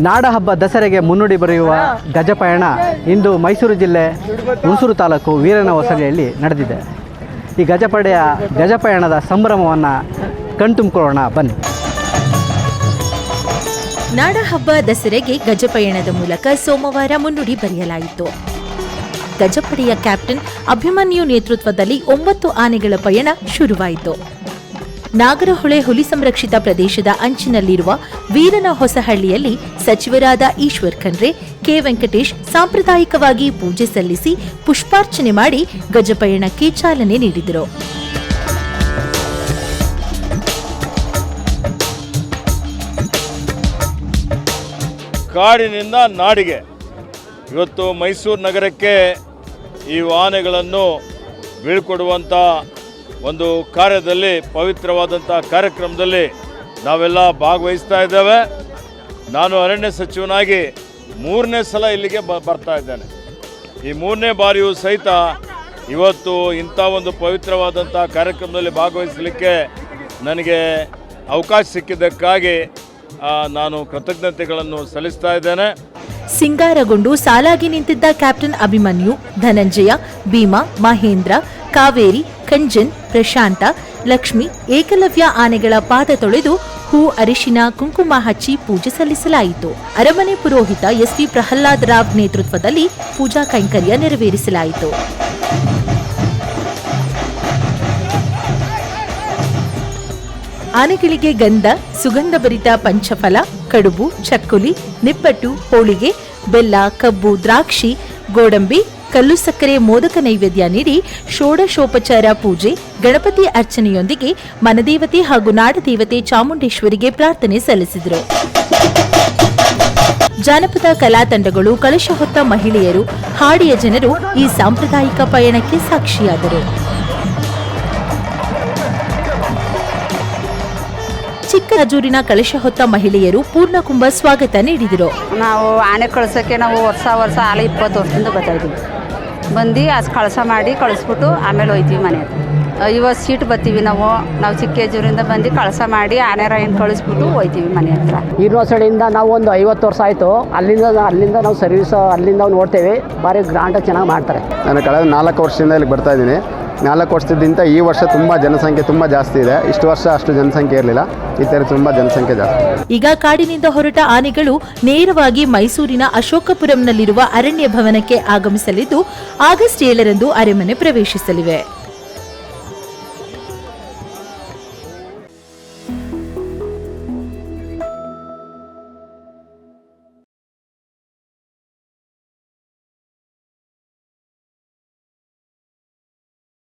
ನಾಡಹಬ್ಬ ದಸರೆಗೆ ಮುನ್ನುಡಿ ಬರೆಯುವ ಗಜಪಯಣ ಇಂದು ಮೈಸೂರು ಜಿಲ್ಲೆ ಹುಣಸೂರು ತಾಲೂಕು ವೀರನ ಹೊಸಳಿಯಲ್ಲಿ ನಡೆದಿದೆ. ಈ ಗಜಪಡೆಯ ಗಜಪಯಣದ ಸಂಭ್ರಮವನ್ನು ಕಣ್ತುಂಬಿಕೊಳ್ಳೋಣ, ಬನ್ನಿ. ನಾಡಹಬ್ಬ ದಸರೆಗೆ ಗಜಪಯಣದ ಮೂಲಕ ಸೋಮವಾರ ಮುನ್ನುಡಿ ಬರೆಯಲಾಯಿತು. ಗಜಪಡೆಯ ಕ್ಯಾಪ್ಟನ್ ಅಭಿಮನ್ಯು ನೇತೃತ್ವದಲ್ಲಿ ಒಂಬತ್ತು ಆನೆಗಳ ಪಯಣ ಶುರುವಾಯಿತು. ನಾಗರಹೊಳೆ ಹುಲಿ ಸಂರಕ್ಷಿತ ಪ್ರದೇಶದ ಅಂಚಿನಲ್ಲಿರುವ ವೀರನ ಹೊಸಹಳ್ಳಿಯಲ್ಲಿ ಸಚಿವರಾದ ಈಶ್ವರ್ ಖಂಡ್ರೆ, ಕೆ ವೆಂಕಟೇಶ್ ಸಾಂಪ್ರದಾಯಿಕವಾಗಿ ಪೂಜೆ ಸಲ್ಲಿಸಿ ಪುಷ್ಪಾರ್ಚನೆ ಮಾಡಿ ಗಜಪಯಣಕ್ಕೆ ಚಾಲನೆ ನೀಡಿದರು. ಕಾಡಿನಿಂದ ನಾಡಿಗೆ. ಇವತ್ತು ಮೈಸೂರು ನಗರಕ್ಕೆ ಈ ವಾಹನಗಳನ್ನು ಬೀಳ್ಕೊಡುವಂಥ ಒಂದು ಕಾರ್ಯದಲ್ಲಿ ಪವಿತ್ರವಾದಂಥ ಕಾರ್ಯಕ್ರಮದಲ್ಲಿ ನಾವೆಲ್ಲ ಭಾಗವಹಿಸ್ತಾ ಇದ್ದೇವೆ. ನಾನು ಅರಣ್ಯ ಸಚಿವನಾಗಿ ಮೂರನೇ ಸಲ ಇಲ್ಲಿಗೆ ಬ ಬರ್ತಾ ಇದ್ದೇನೆ. ಈ ಮೂರನೇ ಬಾರಿಯೂ ಸಹಿತ ಇವತ್ತು ಇಂಥ ಒಂದು ಪವಿತ್ರವಾದಂಥ ಕಾರ್ಯಕ್ರಮದಲ್ಲಿ ಭಾಗವಹಿಸಲಿಕ್ಕೆ ನನಗೆ ಅವಕಾಶ ಸಿಕ್ಕಿದ್ದಕ್ಕಾಗಿ ನಾನು ಕೃತಜ್ಞತೆಗಳನ್ನು ಸಲ್ಲಿಸ್ತಾ ಇದ್ದೇನೆ. ಸಿಂಗಾರಗೊಂಡು ಸಾಲಾಗಿ ನಿಂತಿದ್ದ ಕ್ಯಾಪ್ಟನ್ ಅಭಿಮನ್ಯು, ಧನಂಜಯ, ಭೀಮಾ, ಮಹೇಂದ್ರ ಕಾವೇರಿ, ಕಂಜನ್, ಪ್ರಶಾಂತ, ಲಕ್ಷ್ಮಿ, ಏಕಲವ್ಯ ಆನೆಗಳ ಪಾದ ತೊಳೆದು ಹೂ ಅರಿಶಿನ ಕುಂಕುಮ ಹಚ್ಚಿ ಪೂಜೆ ಸಲ್ಲಿಸಲಾಯಿತು. ಅರಮನೆ ಪುರೋಹಿತ ಎಸ್ವಿ ಪ್ರಹ್ಲಾದ್ ರಾವ್ ನೇತೃತ್ವದಲ್ಲಿ ಪೂಜಾ ಕೈಂಕರ್ಯ ನೆರವೇರಿಸಲಾಯಿತು. ಆನೆಗಳಿಗೆ ಗಂಧ, ಸುಗಂಧಭರಿತ ಪಂಚಫಲ, ಕಡುಬು, ಚಕ್ಕುಲಿ, ನಿಪ್ಪಟ್ಟು, ಹೋಳಿಗೆ, ಬೆಲ್ಲ, ಕಬ್ಬು, ದ್ರಾಕ್ಷಿ, ಗೋಡಂಬಿ ಕಲ್ಲು ಸಕ್ಕರೆ ಮೋದಕ ನೈವೇದ್ಯ ನೀಡಿ ಷೋಡಶೋಪಚಾರ ಪೂಜೆ, ಗಣಪತಿ ಅರ್ಚನೆಯೊಂದಿಗೆ ಮನದೇವತೆ ಹಾಗೂ ನಾಡದೇವತೆ ಚಾಮುಂಡೇಶ್ವರಿಗೆ ಪ್ರಾರ್ಥನೆ ಸಲ್ಲಿಸಿದರು. ಜಾನಪದ ಕಲಾ ತಂಡಗಳು ಕಳಶ ಹೊತ್ತ ಮಹಿಳೆಯರು, ಹಾಡಿಯ ಜನರು ಈ ಸಾಂಪ್ರದಾಯಿಕ ಪಯಣಕ್ಕೆ ಸಾಕ್ಷಿಯಾದರು. ಚಿಕ್ಕರಾಜೂರಿನ ಕಳಶ ಹೊತ್ತ ಮಹಿಳೆಯರು ಪೂರ್ಣ ಕುಂಭ ಸ್ವಾಗತ ನೀಡಿದರು. ನಾವು ಆನೆ ಕಳ್ಸೋಕ್ಕೆ ನಾವು ವರ್ಷ ವರ್ಷ ಆಲೆ ಇಪ್ಪತ್ತು ವರ್ಷದಿಂದ ಬರ್ತಾ ಇದ್ದೀವಿ. ಬಂದು ಅದು ಕಳಸ ಮಾಡಿ ಕಳಿಸ್ಬಿಟ್ಟು ಆಮೇಲೆ ಹೋಯ್ತೀವಿ ಮನೆ ಹತ್ರ. ಇವತ್ತು ಸೀಟ್ ಬರ್ತೀವಿ ನಾವು. ನಾವು ಚಿಕ್ಕೇಜೂರಿಂದ ಬಂದು ಕಳಸ ಮಾಡಿ ಆನೆ ರಾಯನ್ ಕಳಿಸ್ಬಿಟ್ಟು ಹೋಯ್ತೀವಿ ಮನೆ ಹತ್ರ. ಯೂನಿವರ್ಸಿಟಿಯಿಂದ ನಾವು ಒಂದು ಐವತ್ತು ವರ್ಷ ಆಯಿತು. ಅಲ್ಲಿಂದ ಅಲ್ಲಿಂದ ನಾವು ಸರ್ವಿಸ್ ಅಲ್ಲಿಂದ ನೋಡ್ತೇವೆ. ಭಾರಿ ಗ್ರ್ಯಾಂಡಾಗಿ ಚೆನ್ನಾಗಿ ಮಾಡ್ತಾರೆ. ನಾನು ಕಳೆದ ನಾಲ್ಕು ವರ್ಷದಿಂದ ಇಲ್ಲಿಗೆ ಬರ್ತಾ ಇದ್ದೀನಿ. ನಾಲ್ಕು ವರ್ಷದಿಂದ ಈ ವರ್ಷ ತುಂಬಾ ಜನಸಂಖ್ಯೆ ತುಂಬಾ ಜಾಸ್ತಿ ಇದೆ. ಇಷ್ಟು ವರ್ಷ ಅಷ್ಟು ಜನಸಂಖ್ಯೆ ಇರಲಿಲ್ಲ. ಈ ತುಂಬ ಜನಸಂಖ್ಯೆ ಜಾಸ್ತಿ. ಈಗ ಕಾಡಿನಿಂದ ಹೊರಟ ಆನೆಗಳು ನೇರವಾಗಿ ಮೈಸೂರಿನ ಅಶೋಕಪುರಂನಲ್ಲಿರುವ ಅರಣ್ಯ ಭವನಕ್ಕೆ ಆಗಮಿಸಲಿದ್ದು, ಆಗಸ್ಟ್ ಏಳರಂದು ಅರೆಮನೆ ಪ್ರವೇಶಿಸಲಿವೆ.